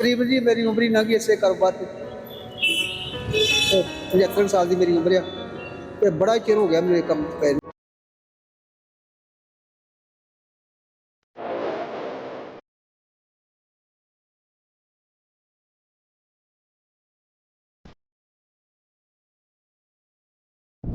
ਕਰੀਬ ਜੀ ਮੇਰੀ ਉਮਰ ਹੀ ਨਾ ਗਈ ਇਸੇ ਕਾਰੋਬਾਰ ਤੇ। 75 ਸਾਲ ਦੀ ਮੇਰੀ ਉਮਰ ਆ। ਤੇ ਬੜਾ ਚਿਰ ਹੋ ਗਿਆ ਮੇਰੇ ਕੰਮ ਪੈ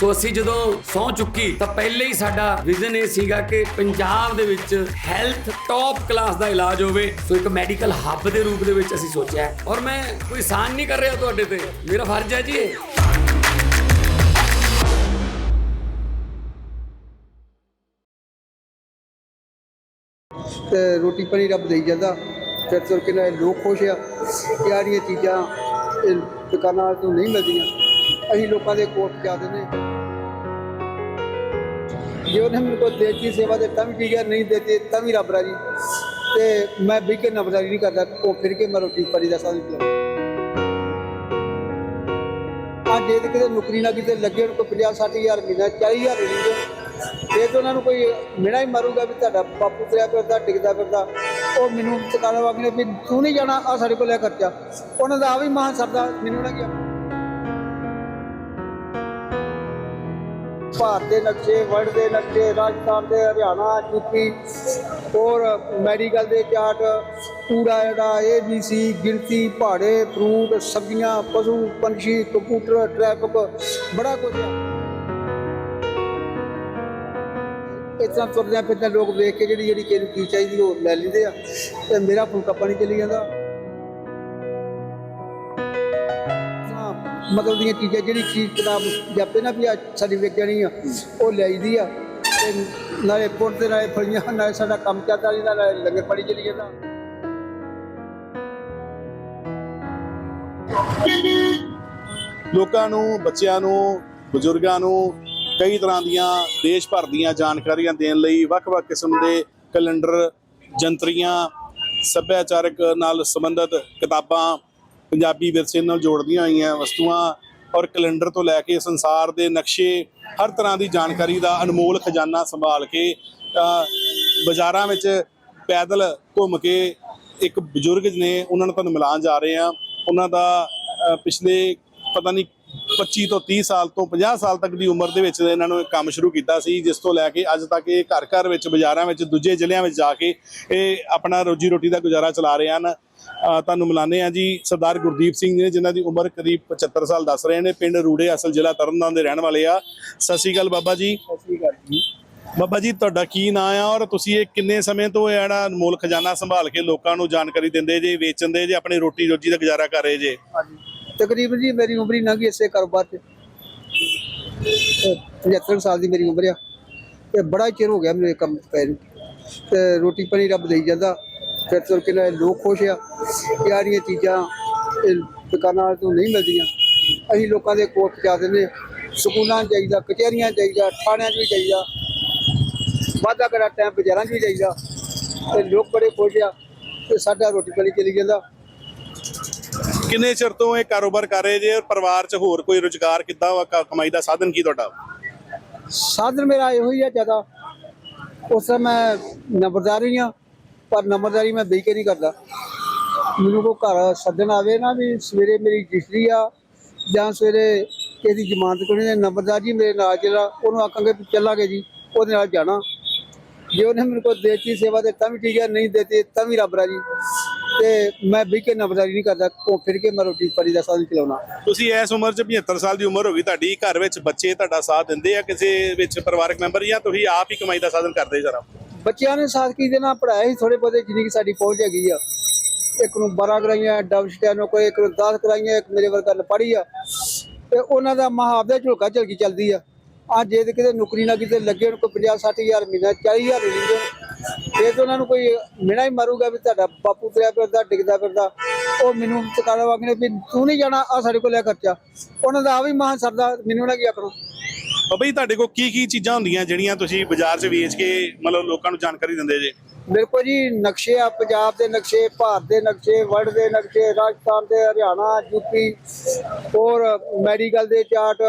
ਸੋ ਅਸੀਂ ਜਦੋਂ ਸੌ ਚੁੱਕੀ ਤਾਂ ਪਹਿਲੇ ਹੀ ਸਾਡਾ ਵਿਜ਼ਨ ਇਹ ਸੀਗਾ ਕਿ ਪੰਜਾਬ ਦੇ ਵਿੱਚ ਹੈਲਥ ਟੌਪ ਕਲਾਸ ਦਾ ਇਲਾਜ ਹੋਵੇ। ਸੋ ਇੱਕ ਮੈਡੀਕਲ ਹੱਬ ਦੇ ਰੂਪ ਦੇ ਵਿੱਚ ਅਸੀਂ ਸੋਚਿਆ ਔਰ ਮੈਂ ਕੋਈ ਸਾਨ ਨਹੀਂ ਕਰ ਰਿਹਾ ਤੁਹਾਡੇ ਤੇ। ਮੇਰਾ ਫਰਜ਼ ਹੈ ਜੀ ਇਹ। ਤੇ ਰੋਟੀ ਪਾਣੀ ਰੱਬ ਦੇਈ ਜਾਂਦਾ। ਫਿਰ ਤੁਰ ਕੇ ਨਾਲ ਲੋਕ ਖੁਸ਼ ਆ। ਕਿ ਆਹ ਜਿਹੜੀਆਂ ਚੀਜ਼ਾਂ ਦੁਕਾਨਾਂ ਤੋਂ ਨਹੀਂ ਮਿਲਦੀਆਂ। ਅਸੀਂ ਲੋਕਾਂ ਦੇ ਕੋਲ ਜਾਂਦੇ ਨੇ ਜੇ ਉਹਨੇ ਮੇਰੇ ਕੋਈ ਦੇਤੀ ਸੇਵਾ ਦੇ ਤਾਂ ਵੀ ਠੀਕ ਹੈ, ਨਹੀਂ ਦੇਤੀ ਤਾਂ ਵੀ ਰੱਬ ਰਾਜੀ ਤੇ ਮੈਂ ਵੀ ਕੇ ਨਬਜ਼ਾਰੀ ਨਹੀਂ ਕਰਦਾ, ਉਹ ਫਿਰ ਕੇ ਮੈਂ ਰੋਟੀ ਪਾਣੀ ਦਾ ਸਾਧਨ ਪਿਆ ਆ ਜੇ ਤੇ ਕਿਤੇ ਨੌਕਰੀ ਨਾ ਕਿਤੇ ਲੱਗੇ, ਉਹਨੂੰ ਕੋਈ 50 60000 ਮਹੀਨਾ 40000 ਮਿਲੂਗਾ ਜੇ। ਤਾਂ ਉਹਨਾਂ ਨੂੰ ਕੋਈ ਮੇਰਾ ਹੀ ਮਾਰੂਗਾ ਵੀ ਤੁਹਾਡਾ ਬਾਪੂ ਤੁਰਿਆ ਫਿਰਦਾ ਡਿੱਗਦਾ ਫਿਰਦਾ। ਉਹ ਮੈਨੂੰ ਚਕਾਲਾ ਵਾਂਗਨੇ ਵੀ ਤੂੰ ਨਹੀਂ ਜਾਣਾ ਆ ਸਾਡੇ ਕੋਲ ਲੈ ਖਰਚਾ। ਉਹਨਾਂ ਦਾ ਆ ਵੀ ਮਹਾਂ ਸਰਦਾ, ਮੈਨੂੰ ਨਾ ਗਿਆ ਭਾਰਤ ਦੇ ਨਕਸ਼ੇ, ਵਰਲਡ ਦੇ ਨਕਸ਼ੇ, ਰਾਜਸਥਾਨ ਦੇ ਹਰਿਆਣਾ ਯੂਪੀ ਹੋਰ ਮੈਡੀਕਲ ਦੇ ਚਾਰਟ, ਪੂਰਾ ਜਿਹੜਾ ਏ ਬੀ ਸੀ ਗਿਣਤੀ, ਪਹਾੜੇ ਫਰੂਟ ਸਬਜ਼ੀਆਂ, ਪਸ਼ੂ, ਪੰਛੀ ਕੰਪਿਊਟਰ ਟ੍ਰੈਫਿਕ ਬੜਾ ਕੁਝ ਹੈ ਇਸ ਤਰ੍ਹਾਂ ਤੁਰਦਿਆਂ ਫਿਰਦਿਆਂ ਲੋਕ ਵੇਖ ਕੇ ਜਿਹੜੀ ਜਿਹੜੀ ਕਿਸੇ ਨੂੰ ਕੀ ਚਾਹੀਦੀ ਉਹ ਲੈ ਲੈਂਦੇ ਆ। ਤੇ ਮੇਰਾ ਫੁਲਕਾ ਪਾਣੀ ਚਲੀ ਜਾਂਦਾ। ਮਤਲਬ ਦੀਆਂ ਚੀਜ਼ਾਂ, ਜਿਹੜੀ ਚੀਜ਼ ਕਿਤਾਬ ਜਾਪੇ ਨਾ ਵੀ ਆ ਸਾਡੀ ਵਿਗਿਆਨੀ ਆ, ਉਹ ਲਿਆਈਦੀ ਆ। ਤੇ ਨਾਲੇ ਪੁੱਟ ਤੇ ਨਾਲੇ ਫਲੀਆਂ, ਨਾਲੇ ਸਾਡਾ ਕੰਮ ਚੱਲਦਾ ਰਹਿੰਦਾ, ਨਾਲੇ ਲੰਗਰ ਪਾਣੀ ਚਲੀ ਜਾਂਦਾ। ਲੋਕਾਂ ਨੂੰ, ਬੱਚਿਆਂ ਨੂੰ, ਬਜ਼ੁਰਗਾਂ ਨੂੰ ਕਈ ਤਰ੍ਹਾਂ ਦੀਆਂ ਦੇਸ਼ ਭਰ ਦੀਆਂ ਜਾਣਕਾਰੀਆਂ ਦੇਣ ਲਈ ਵੱਖ-ਵੱਖ ਕਿਸਮ ਦੇ ਕੈਲੰਡਰ, ਜੰਤਰੀਆਂ, ਸੱਭਿਆਚਾਰਕ ਨਾਲ ਸੰਬੰਧਿਤ ਕਿਤਾਬਾਂ ਪੰਜਾਬੀ ਵਿਰਸੇ ਨਾਲ ਜੋੜਦੀਆਂ ਹੋਈਆਂ ਵਸਤੂਆਂ ਔਰ ਕੈਲੰਡਰ ਤੋਂ ਲੈ ਕੇ ਸੰਸਾਰ ਦੇ ਨਕਸ਼ੇ ਹਰ ਤਰ੍ਹਾਂ ਦੀ ਜਾਣਕਾਰੀ ਦਾ ਅਨਮੋਲ ਖਜ਼ਾਨਾ ਸੰਭਾਲ ਕੇ ਅ, ਬਾਜ਼ਾਰਾਂ ਵਿੱਚ ਪੈਦਲ ਘੁੰਮ ਕੇ ਇੱਕ ਬਜ਼ੁਰਗ ਨੇ ਉਹਨਾਂ ਨੂੰ ਤੁਹਾਨੂੰ ਮਿਲਾਨ ਜਾ ਰਹੇ ਆ ਉਹਨਾਂ ਦਾ ਪਿਛਲੇ ਪਤਾ ਨਹੀਂ 25 ਤੋਂ 30 ਸਾਲ ਤੋਂ 50 ਸਾਲ ਤੱਕ ਦੀ ਉਮਰ ਦੇ ਵਿੱਚ ਇਹਨਾਂ ਨੂੰ ਕੰਮ ਸ਼ੁਰੂ ਕੀਤਾ ਸੀ ਜਿਸ ਤੋਂ ਲੈ ਕੇ ਅੱਜ ਤੱਕ ਇਹ ਘਰ ਘਰ ਵਿੱਚ ਬਾਜ਼ਾਰਾਂ ਵਿੱਚ ਦੂਜੇ ਜ਼ਿਲ੍ਹਿਆਂ ਵਿੱਚ ਜਾ ਕੇ ਇਹ ਆਪਣਾ ਰੋਜੀ ਰੋਟੀ ਦਾ ਗੁਜ਼ਾਰਾ ਚਲਾ ਰਹੇ ਹਨ। ਤੁਹਾਨੂੰ ਮਿਲਾਨੇ ਆ ਜੀ ਸਰਦਾਰ ਗੁਰਦੀਪ ਸਿੰਘ ਜੀ ਨੇ ਜਿਨ੍ਹਾਂ ਦੀ ਉਮਰ ਕਰੀਬ 75 ਸਾਲ ਦੱਸ ਰਹੇ ਨੇ। ਪਿੰਡ ਰੂੜੇ ਅਸਲ ਜ਼ਿਲ੍ਹਾ ਤਰਨਤਾਰਨ ਦੇ ਰਹਿਣ ਵਾਲੇ ਆ। ਸਤਿ ਸ਼੍ਰੀ ਅਕਾਲ ਬਾਬਾ ਜੀ। ਸਤਿ ਸ੍ਰੀ ਅਕਾਲ ਜੀ। ਬਾਬਾ ਜੀ ਤੁਹਾਡਾ ਕੀ ਨਾਂ ਆ ਔਰ ਤੁਸੀਂ ਇਹ ਕਿੰਨੇ ਸਮੇਂ ਤੋਂ ਇਹ ਜਿਹੜਾ ਅਨਮੋਲ ਖਜ਼ਾਨਾ ਸੰਭਾਲ ਕੇ ਲੋਕਾਂ ਨੂੰ ਜਾਣਕਾਰੀ ਦਿੰਦੇ ਜੇ ਵੇਚਣ ਦੇ ਜੇ ਆਪਣੀ ਰੋਟੀ ਰੋਜੀ ਦਾ ਗੁਜ਼ਾਰਾ ਕਰ ਰਹੇ ਜੇ? ਹਾਂਜੀ। ਤਕਰੀਬਨ ਜੀ ਮੇਰੀ ਉਮਰ ਹੀ ਨਾ ਗਈ ਇਸੇ ਕਾਰੋਬਾਰ ਤੇ ਤੇ 75 ਸਾਲ ਦੀ ਮੇਰੀ ਉਮਰ ਆ। ਤੇ ਬੜਾ ਚਿਰ ਹੋ ਗਿਆ ਮੈਨੂੰ ਇਹ ਕੰਮ ਪੈ ਨੂੰ। ਤੇ ਰੋਟੀ ਪਾਣੀ ਰੱਬ ਦੇਈ ਜਾਂਦਾ। ਫਿਰ ਤੁਰ ਕੇ ਨਾਲ ਲੋਕ ਖੁਸ਼ ਆ ਕਿ ਚੀਜ਼ਾਂ ਇਹ ਦੁਕਾਨਾਂ ਤੋਂ ਨਹੀਂ ਮਿਲਦੀਆਂ। ਅਸੀਂ ਲੋਕਾਂ ਦੇ ਕੋਲ ਪਹੁੰਚਾ ਦਿੰਦੇ। ਸਕੂਲਾਂ ਜਾਈਦਾ ਕਚਹਿਰੀਆਂ ਜਾਈਦਾ ਥਾਣਿਆਂ 'ਚ ਵੀ ਜਾਈਦਾ। ਵਾਧਾ ਕਰਾ ਟਾਈਮ ਬਾਜ਼ਾਰਾਂ 'ਚ ਵੀ ਜਾਈਦਾ। ਤੇ ਲੋਕ ਬੜੇ ਖੁਸ਼ ਆ ਤੇ ਸਾਡਾ ਰੋਟੀ ਪਾਣੀ ਚਲੀ ਜਾਂਦਾ। ਕਿੰਨੇ ਚਿਰ ਤੋਂ ਇਹ ਕਾਰੋਬਾਰ ਕਰ ਰਹੇ ਜੇ? ਔਰ ਪਰਿਵਾਰ 'ਚ ਹੋਰ ਕੋਈ ਰੁਜ਼ਗਾਰ ਕਿੱਦਾਂ ਵਾ? ਕ- ਕਮਾਈ ਦਾ ਸਾਧਨ ਕੀ ਤੁਹਾਡਾ? ਸਾਧਨ ਮੇਰਾ ਇਹੋ ਹੀ ਆ ਜ਼ਿਆਦਾ। ਉਸ ਸਮੇਂ ਨੰਬਰਦਾਰੀ ਆ। ਪਰ ਨੰਬਰਦਾਰੀ ਮੈਂ ਬਈ ਕੇ ਨਹੀਂ ਕਰਦਾ। ਮੈਨੂੰ ਕੋ ਘਰ ਸੱਦਣ ਆਵੇ ਨਾ ਵੀ ਸਵੇਰੇ ਮੇਰੀ ਰਜਿਸਟਰੀ ਆ, ਜਾਂ ਸਵੇਰੇ ਕਿਸੇ ਜ਼ਮਾਨਤ ਕੋਣੀ ਨੇ ਨੰਬਰਦਾਰ ਜੀ ਮੇਰੇ ਨਾਲ ਜਿਹੜਾ, ਉਹਨੂੰ ਆਖਾਂਗੇ ਚੱਲਾਂਗੇ ਜੀ, ਉਹਦੇ ਨਾਲ ਜਾਣਾ। ਜੇ ਉਹਨੇ ਮੈਨੂੰ ਕੋਈ ਦੇਤੀ ਸੇਵਾ ਦੇ ਤਾਂ ਵੀ ਠੀਕ ਹੈ ਨਹੀਂ ਦੇਤੀ ਤਾਂ ਵੀ ਰੱਬ ਰਾਜੀ। ਤੇ ਮੈਂ ਵੀ ਕੇ ਨਬਦਾਰੀ ਨਹੀਂ ਕਰਦਾ, ਘੁੰਮ ਫਿਰ ਕੇ ਮੈਂ ਰੋਟੀ ਪਾਣੀ ਦਾ ਸਾਧਨ ਚਲਾਉਣਾ ਤੁਸੀਂ ਇਸ ਉਮਰ 'ਚ 75 ਸਾਲ ਦੀ ਉਮਰ ਹੋ ਗਈ, ਤੁਹਾਡੀ ਘਰ ਵਿੱਚ ਬੱਚੇ ਤੁਹਾਡਾ ਸਾਥ ਦਿੰਦੇ ਆ ਕਿਸੇ ਵਿੱਚ ਪਰਿਵਾਰਕ ਮੈਂਬਰ ਜਾਂ ਤੁਸੀਂ ਆਪ ਹੀ ਕਮਾਈ ਦਾ ਸਾਧਨ ਕਰਦੇ ਜਰਾ? ਬੱਚਿਆਂ ਨੇ ਸਾਥ ਕੀ ਨਾਲ ਪੜਾਇਆ ਹੀ ਥੋੜੇ ਬਹੁਤੇ ਜਿੰਨੀ ਕਿ ਸਾਡੀ ਪਹੁੰਚ ਹੈਗੀ ਆ। ਇੱਕ ਨੂੰ 12 ਕਰਾਈਆਂ ਡਬਲ ਸਟੈਨੋ ਕੋਈ, ਇੱਕ ਨੂੰ 10 ਕਰਾਈਆਂ, ਇੱਕ ਮੇਰੇ ਵਰਗਾ ਨੇ ਪੜ੍ਹੀ ਆ। ਤੇ ਉਹਨਾਂ ਦਾ ਮਹਾਵਦੇ ਝੁਲਕਾ ਝਲਕੀ ਚੱਲਦੀ ਆ। ਅੱਜ ਜੇ ਕਿਤੇ ਨੌਕਰੀ ਨਾ ਕਿਤੇ ਲੱਗੇ ਉਹਨੂੰ ਕੋਈ 50 60000 ਮਹੀਨਾ 40000 ਮਿਲਦੇ ਇਹ ਤਾਂ ਉਹਨਾਂ ਨੂੰ ਕੋਈ ਮਿਣਾ ਹੀ ਮਾਰੂਗਾ ਵੀ ਤੁਹਾਡਾ ਬਾਪੂ ਤੁਰਿਆ ਫਿਰਦਾ, ਡਿੱਗਦਾ ਫਿਰਦਾ। ਉਹ ਮੈਨੂੰ ਤਕਾਲਾ ਵਾਗਨੇ ਵੀ ਤੂੰ ਨਹੀਂ ਜਾਣਾ ਆ ਸਾਡੇ ਕੋਲ ਲੈ ਖਰਚਾ। ਉਹਨਾਂ ਦਾ ਆ ਵੀ ਮਹਾਂ ਸਰਦਾ, ਮੈਨੂੰ ਨਾ ਕੀ ਆਖਣਾ। ਬਾਬਾ ਜੀ, ਤੁਹਾਡੇ ਕੋਲ ਕੀ ਕੀ ਚੀਜ਼ਾਂ ਹੁੰਦੀਆਂ ਜਿਹੜੀਆਂ ਤੁਸੀਂ ਬਾਜ਼ਾਰ 'ਚ ਵੇਚ ਕੇ ਮਤਲਬ ਲੋਕਾਂ ਨੂੰ ਜਾਣਕਾਰੀ ਦਿੰਦੇ ਜੇ? ਮੇਰੇ ਕੋਲ ਜੀ, ਨਕਸ਼ੇ ਆ, ਪੰਜਾਬ ਦੇ ਨਕਸ਼ੇ, ਭਾਰਤ ਦੇ ਨਕਸ਼ੇ, ਵਰਲਡ ਦੇ ਨਕਸ਼ੇ, ਰਾਜਸਥਾਨ ਦੇ, ਹਰਿਆਣਾ, ਯੂਪੀ, ਹੋਰ ਮੈਡੀਕਲ ਦੇ ਚਾਰਟ,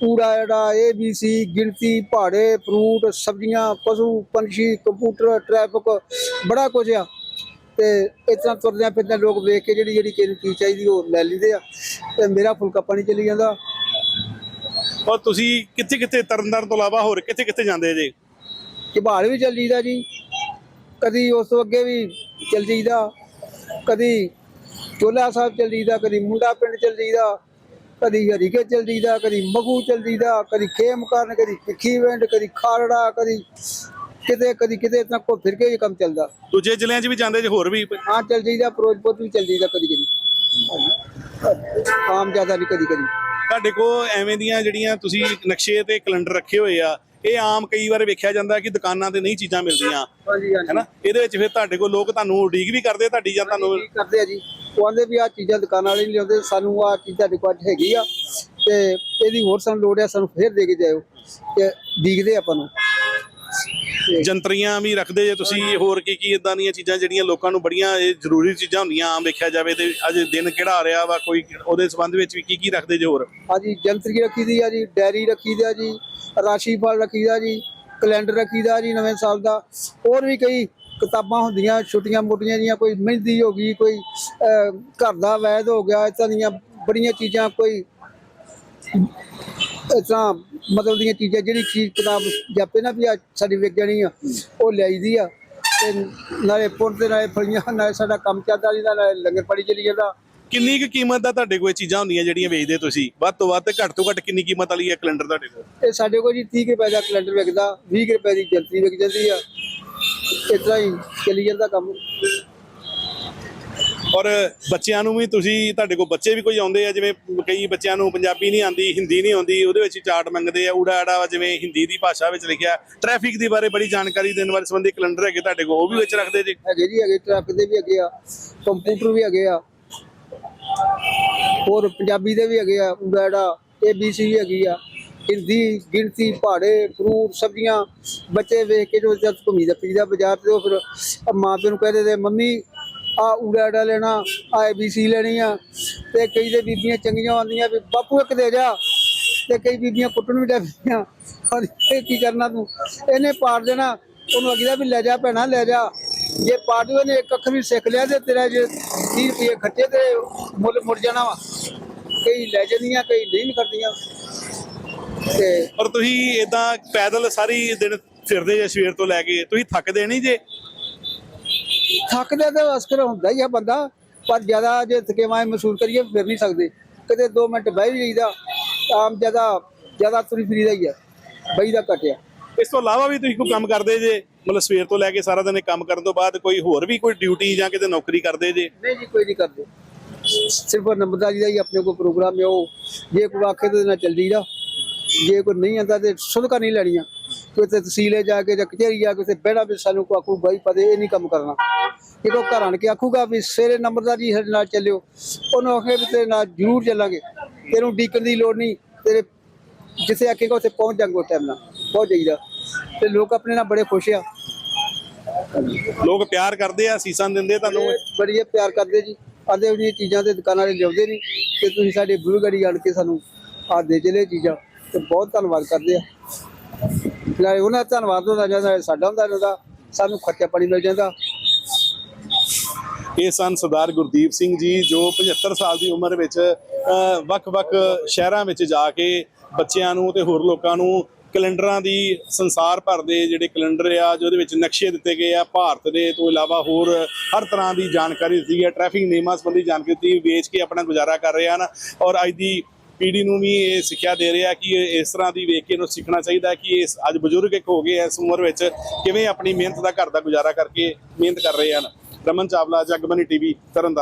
ਪੂਰਾ ਜਿਹੜਾ ਏ ਬੀ ਸੀ ਗਿਣਤੀ, ਪਹਾੜੇ, ਫਰੂਟ, ਸਬਜ਼ੀਆਂ, ਪਸ਼ੂ, ਪੰਛੀ, ਕੰਪਿਊਟਰ, ਟ੍ਰੈਫਿਕ, ਬੜਾ ਕੁਝ ਆ। ਤੇ ਇਸ ਤੁਰਦਿਆਂ ਫਿਰਦਿਆਂ ਲੋਕ ਵੇਖ ਕੇ ਜਿਹੜੀ ਜਿਹੜੀ ਕਿਸੇ ਚੀਜ਼ ਚਾਹੀਦੀ ਉਹ ਲੈ ਲੈਂਦੇ ਆ। ਤੇ ਮੇਰਾ ਫੁਲਕਾ ਪਾਣੀ ਚਲੀ ਜਾਂਦਾ। ਔਰ ਤੁਸੀਂ ਕਿੱਥੇ ਕਿੱਥੇ ਤਰਨਤਾਰਨ ਤੋਂ ਇਲਾਵਾ ਹੋਰ ਕਿੱਥੇ ਕਿੱਥੇ ਜਾਂਦੇ ਜੇ? ਝਬਾਲ ਵੀ ਚੱਲ ਜੀਦਾ ਜੀ। ਕਦੀ ਉਸ ਤੋਂ ਅੱਗੇ ਵੀ ਚੱਲ ਜੀਦਾ ਕਦੀ ਚੋਲਾ ਸਾਹਿਬ ਚੱਲ ਜੀਦਾ ਕਦੀ ਮੁੰਡਾ ਪਿੰਡ ਚੱਲ ਜੀਦਾ ਕਦੀ ਹਰੀਕੇ ਚੱਲ ਜੀਦਾ ਕਦੀ ਮਗੂ ਚੱਲ ਜੀਦਾ ਕਦੀ ਖੇਮ ਕਰਨ ਕਦੀ ਪਿੱਖੀ ਵੰਡ ਕਦੀ ਖਾਰੜਾ ਕਦੀ ਕਿਤੇ ਕਦੀ ਕਿਤੇ ਇਤਨਾ ਕੋ ਫਿਰ ਕੇ ਇਹ ਕੰਮ ਚੱਲਦਾ। ਦੂਜੇ ਜ਼ਿਲ੍ਹਿਆਂ 'ਚ ਵੀ ਜਾਂਦੇ ਜੇ ਹੋਰ ਵੀ? ਹਾਂ ਚੱਲ ਜੀਦਾ ਫਿਰੋਜ਼ਪੁਰ ਵੀ ਚੱਲ ਜੀਦਾ ਕਦੀ ਕਦੀ ਆਮ ਜ਼ਿਆਦਾ ਨਹੀਂ ਕਦੀ ਕਦੀ ਤੁਹਾਡੇ ਕੋਲ ਐਵੇਂ ਦੀਆਂ ਜਿਹੜੀਆਂ ਤੁਸੀਂ ਨਕਸ਼ੇ ਤੇ ਕੈਲੰਡਰ ਰੱਖੇ ਹੋਏ ਆ ਇਹ ਆਮ ਕਈ ਵਾਰ ਵੇਖਿਆ ਜਾਂਦਾ ਕਿ ਦੁਕਾਨਾਂ ਤੇ ਨਹੀਂ ਚੀਜ਼ਾਂ ਮਿਲਦੀਆਂ ਹੈਨਾ? ਇਹਦੇ ਵਿੱਚ ਫਿਰ ਤੁਹਾਡੇ ਕੋਲ ਲੋਕ ਤੁਹਾਨੂੰ ਉਡੀਕ ਵੀ ਕਰਦੇ ਤੁਹਾਡੀ ਜਾਂ ਤੁਹਾਨੂੰ ਕਰਦੇ ਆ ਜੀ। ਉਹ ਆਂਦੇ ਵੀ ਆ ਚੀਜ਼ਾਂ ਦੁਕਾਨਾਂ ਵਾਲੇ ਨਹੀਂ ਲਿਆਉਂਦੇ ਸਾਨੂੰ ਆ ਚੀਜ਼ ਤੁਹਾਡੇ ਕੋਲ ਹੈਗੀ ਆ ਤੇ ਇਹਦੀ ਹੋਰ ਸਾਨੂੰ ਲੋੜ ਆ ਸਾਨੂੰ ਫੇਰ ਦੇ ਕੇ ਜਾਇਓ ਤੇ ਦੀਕਦੇ ਆਪਾਂ ਨੂੰ। ਜੰਤਰੀਆਂ ਵੀ ਰੱਖਦੇ ਜੇ ਤੁਸੀਂ ਹੋਰ ਕੀ ਕੀ ਇਦਾਂ ਦੀਆਂ ਚੀਜ਼ਾਂ ਜਿਹੜੀਆਂ ਲੋਕਾਂ ਨੂੰ ਬੜੀਆਂ ਇਹ ਜ਼ਰੂਰੀ ਚੀਜ਼ਾਂ ਹੁੰਦੀਆਂ ਆਮ ਵੇਖਿਆ ਜਾਵੇ ਤੇ ਅੱਜ ਦਿਨ ਕਿਹੜਾ ਆ ਰਿਹਾ ਵਾ ਕੋਈ ਉਹਦੇ ਸੰਬੰਧ ਵਿੱਚ ਵੀ ਕੀ ਕੀ ਰੱਖਦੇ ਜੇ ਹੋਰ? ਆ ਜੀ ਜੰਤਰੀ ਰੱਖੀ ਦੀ ਆ ਜੀ ਡੈਰੀ ਰੱਖੀ ਦਾ ਜੀ ਰਾਸ਼ੀ ਫਲ ਰੱਖੀ ਦਾ ਜੀ ਕੈਲੰਡਰ ਰੱਖੀ ਦਾ ਜੀ ਨਵੇਂ ਸਾਲ ਦਾ। ਹੋਰ ਵੀ ਕਈ ਕਿਤਾਬਾਂ ਹੁੰਦੀਆਂ ਛੋਟੀਆਂ ਮੋਟੀਆਂ ਜੀਆਂ ਕੋਈ ਮਹਿੰਦੀ ਹੋ ਗਈ ਕੋਈ ਘਰ ਦਾ ਵੈਦ ਹੋ ਗਿਆ ਇਦਾਂ ਦੀਆਂ ਬੜੀਆਂ ਚੀਜ਼ਾਂ ਕੋਈ ਇਸ ਤਰ੍ਹਾਂ ਮਤਲਬ ਦੀਆਂ ਚੀਜ਼ਾਂ ਜਿਹੜੀ ਚੀਜ਼ ਕਿਤਾਬ ਜਾਪੇ ਨਾ ਵੀ ਆ ਸਾਡੀ ਵਿਕ ਜਾਣੀ ਆ ਉਹ ਲਿਆਈਦੀ ਆ। ਤੇ ਨਾਲੇ ਪੁੰਨ ਤੇ ਨਾਲੇ ਫਲੀਆਂ ਨਾਲੇ ਸਾਡਾ ਕੰਮ ਚੱਲਦਾ ਜੀ ਨਾਲੇ ਲੰਗਰ ਪਾਣੀ ਚੱਲੀ ਜਾਂਦਾ। ਕਿੰਨੀ ਕੁ ਕੀਮਤ ਦਾ ਤੁਹਾਡੇ ਕੋਲ ਇਹ ਚੀਜ਼ਾਂ ਹੁੰਦੀਆਂ ਜਿਹੜੀਆਂ ਵੇਚਦੇ ਤੁਸੀਂ? ਵੱਧ ਤੋਂ ਵੱਧ ਤੇ ਘੱਟ ਤੋਂ ਘੱਟ ਕਿੰਨੀ ਕੀਮਤ ਵਾਲੀ ਹੈ ਕੈਲੰਡਰ ਤੁਹਾਡੇ ਕੋਲ? ਇਹ ਸਾਡੇ ਕੋਲ ਜੀ 30 ਰੁਪਏ ਦਾ ਕੈਲੰਡਰ ਵਿਕਦਾ 20 ਰੁਪਏ ਦੀ ਜੰਤਰੀ ਵਿਕ ਜਾਂਦੀ ਆ। ਇਸ ਤਰ੍ਹਾਂ ਹੀ ਚੱਲੀ ਜਾਂਦਾ ਕੰਮ। ਔਰ ਬੱਚਿਆਂ ਨੂੰ ਵੀ ਤੁਸੀਂ, ਤੁਹਾਡੇ ਕੋਲ ਬੱਚੇ ਵੀ ਕੋਈ ਆਉਂਦੇ ਆ, ਜਿਵੇਂ ਕਈ ਬੱਚਿਆਂ ਨੂੰ ਪੰਜਾਬੀ ਨਹੀਂ ਆਉਂਦੀ, ਹਿੰਦੀ ਨਹੀਂ ਆਉਂਦੀ, ਉਹਦੇ ਵਿੱਚ ਚਾਰਟ ਮੰਗਦੇ ਆ, ਊੜਾ ਆੜਾ ਜਿਵੇਂ ਹਿੰਦੀ ਦੀ ਭਾਸ਼ਾ ਵਿੱਚ ਲਿਖਿਆ। ਟ੍ਰੈਫਿਕ ਦੇ ਬਾਰੇ ਬੜੀ ਜਾਣਕਾਰੀ ਦੇਣ ਵਾਲੇ ਸੰਬੰਧੀ ਕੈਲੰਡਰ ਹੈਗੇ ਤੁਹਾਡੇ ਕੋਲ, ਉਹ ਵੀ ਵਿੱਚ ਰੱਖਦੇ ਜੀ। ਹੈਗੇ ਜੀ, ਹੈਗੇ ਟਰੱਕ ਦੇ ਵੀ ਹੈਗੇ ਆ ਕੰਪਿਊਟਰ ਵੀ ਹੈਗੇ ਆ, ਹੋਰ ਪੰਜਾਬੀ ਦੇ ਵੀ ਹੈਗੇ ਆ, ਊੜਾ ਏਬੀਸੀ ਵੀ ਹੈਗੀ ਆ, ਹਿੰਦੀ, ਗਿਣਤੀ, ਪਹਾੜੇ, ਫਰੂਟ, ਸਬਜ਼ੀਆਂ, ਬੱਚੇ ਵੇਖ ਕੇ ਜੋ ਜਦ ਘੁੰਮੀਦਾ ਫਿਰਦਾ ਬਾਜ਼ਾਰ ਤੇ ਉਹ ਫਿਰ ਮਾਂ ਪਿਓ ਨੂੰ ਕਹਦੇ ਤੇ ਮੰਮੀ ਆ ਊੜਾ ਲੈਣਾ, ਆ ਏਬੀਸੀ ਲੈਣੀ ਆ। ਤੇ ਕਈ ਦੇ ਬੀਬੀਆਂ ਚੰਗੀਆਂ ਆਉਂਦੀਆਂ ਵੀ, ਬਾਪੂ, ਇੱਕ ਦੇ ਜਾ। ਤੇ ਕਈ ਬੀਬੀਆਂ ਕੁੱਟਣ ਵੀ ਡਰਦੀਆਂ ਔਰ ਇਹ ਕੀ ਕਰਨਾ ਤੂੰ? ਇਹਨੇ ਪਾੜ ਦੇਣਾ। ਉਹਨੂੰ ਅਗਲਾ ਵੀ, ਲੈ ਜਾ ਭੈਣਾ, ਲੈ ਜਾ। ਜੇ ਪਾੜੂ ਨੇ ਇੱਕ ਅੱਖ ਵੀ ਸਿੱਖ ਲਿਆ ਤੇ ਤੇਰਾ ਜੇ 30 ਰੁਪਏ ਖੱਟੇ ਤੇ ਮੁੱਲ ਮੁੜ ਜਾਣਾ ਵਾ। ਕਈ ਲੈ ਜਾਂਦੀਆਂ, ਕਈ ਨਹੀਂ ਕਰਦੀਆਂ ਤੇ ਔਰ ਤੁਸੀਂ ਇਦਾਂ ਪੈਦਲ ਸਾਰੀ ਦਿਨ ਫਿਰਦੇ ਜੇ ਸਵੇਰ ਤੋਂ ਲੈ ਕੇ, ਤੁਸੀਂ ਥੱਕਦੇ ਨਹੀਂ ਜੇ? ਥੱਕਦਾ ਤਾਂ ਅਸਕਰ ਹੁੰਦਾ ਹੀ ਆ ਬੰਦਾ ਪਰ ਜ਼ਿਆਦਾ ਜੇ ਥਕੇਵਾਂ ਮਹਿਸੂਸ ਕਰੀਏ ਫਿਰ ਨਹੀਂ ਸਕਦੇ ਕਿਤੇ 2 ਮਿੰਟ ਬਹਿ ਵੀ ਜਾਈਦਾ ਆਮ ਜ਼ਿਆਦਾ ਜ਼ਿਆਦਾ ਤੁਰੀ ਫਿਰੀਦਾ ਹੀ ਆ ਬਈ ਦਾ ਘਟਿਆ। ਇਸ ਤੋਂ ਇਲਾਵਾ ਵੀ ਤੁਸੀਂ ਕੋਈ ਕੰਮ ਕਰਦੇ ਜੇ? ਮਤਲਬ ਸਵੇਰ ਤੋਂ ਲੈ ਕੇ ਸਾਰਾ ਦਿਨ ਕੰਮ ਕਰਨ ਤੋਂ ਬਾਅਦ ਕੋਈ ਹੋਰ ਵੀ ਕੋਈ ਡਿਊਟੀ ਜਾਂ ਕਿਤੇ ਨੌਕਰੀ ਕਰਦੇ ਜੇ? ਨਹੀਂ ਜੀ ਕੋਈ ਨਹੀਂ ਕਰਦੇ। ਸਿਰਫ ਨੰਬਰਦਾਰੀ ਦਾ ਹੀ ਆਪਣੇ ਕੋਲ ਪ੍ਰੋਗਰਾਮ ਹੈ ਉਹ। ਜੇ ਕੋਈ ਆਖੇ ਤਾਂ ਨਾਲ ਚੱਲ ਜੀਦਾ ਜੇ ਕੋਈ ਨਹੀਂ ਆਂਦਾ ਤੇ ਸੁਲਕਾ ਨਹੀਂ ਲੈਣੀਆਂ। ਕਿਤੇ ਤਹਿਸੀਲੇ ਜਾ ਕੇ ਜਾਂ ਕਚਹਿਰੀ ਜਾ ਕੇ ਬਹਿਣਾ ਵੀ ਸਾਨੂੰ ਕੋ ਆਖੂ ਬਾਈ ਪਦੇ ਇਹ ਨਹੀਂ ਕੰਮ ਕਰਨਾ। ਜਦੋਂ ਘਰ ਆਣ ਕੇ ਆਖੂਗਾ ਵੀ ਸਵੇਰੇ ਨੰਬਰਦਾਰੀ ਸਾਡੇ ਨਾਲ ਚੱਲਿਓ ਉਹਨੂੰ ਆਖੇ ਵੀ ਤੇਰੇ ਨਾਲ ਜ਼ਰੂਰ ਚੱਲਾਂਗੇ। ਤੈਨੂੰ ਡੀਕਣ ਦੀ ਲੋੜ ਨਹੀਂ ਤੇਰੇ ਜਿੱਥੇ ਆਖੇਗਾ ਉੱਥੇ ਪਹੁੰਚ ਜਾਵਾਂਗੇ ਟਾਈਮ ਨਾਲ ਪਹੁੰਚ ਜਾਈਦਾ। ਤੇ ਲੋਕ ਆਪਣੇ ਨਾਲ ਬੜੇ ਖੁਸ਼ ਆ। ਲੋਕ ਪਿਆਰ ਕਰਦੇ ਆ ਸੀਸਾਂ ਦਿੰਦੇ ਤੁਹਾਨੂੰ? ਬੜੀ ਪਿਆਰ ਕਰਦੇ ਜੀ। ਆਦੇ ਉਹਦੀਆਂ ਚੀਜ਼ਾਂ ਤੇ ਦੁਕਾਨਾਂ ਵਾਲੇ ਲਿਆਉਂਦੇ ਨਹੀਂ। ਤੇ ਤੁਸੀਂ ਸਾਡੇ ਗੜੀ ਆਣ ਕੇ ਸਾਨੂੰ ਆ ਦੇ ਚਲੇ ਚੀਜ਼ਾਂ। ਤੇ ਬਹੁਤ ਧੰਨਵਾਦ ਕਰਦੇ ਆ। ਨਾਲੇ ਉਹਨਾਂ ਦਾ ਧੰਨਵਾਦ ਹੁੰਦਾ ਜਾਂਦਾ ਸਾਡਾ ਹੁੰਦਾ ਜਾਂਦਾ ਸਾਨੂੰ ਖਰਚਾ ਪਾਣੀ ਮਿਲ ਜਾਂਦਾ। ਇਹ ਸਨ ਸਰਦਾਰ ਗੁਰਦੀਪ ਸਿੰਘ ਜੀ, ਜੋ 75 ਸਾਲ ਦੀ ਉਮਰ ਵਿੱਚ ਵੱਖ-ਵੱਖ ਸ਼ਹਿਰਾਂ ਵਿੱਚ ਜਾ ਕੇ ਬੱਚਿਆਂ ਨੂੰ ਤੇ ਹੋਰ ਲੋਕਾਂ ਨੂੰ ਕੈਲੰਡਰਾਂ ਦੀ ਸੰਸਾਰ ਭਰ ਦੇ ਜਿਹੜੇ ਕੈਲੰਡਰ ਆ, ਜਿਹਦੇ ਵਿੱਚ ਨਕਸ਼ੇ ਦਿੱਤੇ ਗਏ ਆ ਭਾਰਤ ਦੇ, ਤੋਂ ਇਲਾਵਾ ਹੋਰ ਹਰ ਤਰ੍ਹਾਂ ਦੀ ਜਾਣਕਾਰੀ ਦਿੱਤੀ ਹੈ ਟ੍ਰੈਫਿਕ ਨਿਯਮਾਂ ਸੰਬੰਧੀ ਜਾਣਕਾਰੀ ਦਿੱਤੀ ਵੇਚ ਕੇ ਆਪਣਾ ਗੁਜ਼ਾਰਾ ਕਰ ਰਹੇ ਹਨ। ਔਰ ਅੱਜ ਦੀ ਪੀੜੀ ਨੂੰ ਵੀ ਇਹ ਸਿੱਖਿਆ ਦੇ ਰਿਹਾ ਕਿ ਇਸ ਤਰ੍ਹਾਂ ਦੀ ਵੇਖ ਕੇ ਇਹਨੂੰ ਸਿੱਖਣਾ ਚਾਹੀਦਾ ਕਿ ਇਸ ਅੱਜ ਬਜ਼ੁਰਗ ਇੱਕ ਹੋ ਗਏ ਇਸ ਉਮਰ ਵਿੱਚ ਕਿਵੇਂ ਆਪਣੀ ਮਿਹਨਤ ਦਾ ਘਰ ਦਾ ਗੁਜ਼ਾਰਾ ਕਰਕੇ ਮਿਹਨਤ ਕਰ ਰਹੇ ਹਨ। ਰਮਨ ਚਾਵਲਾ ਜਗਬਨੀ ਟੀਵੀ, ਤਰਨਤਾਰਨ।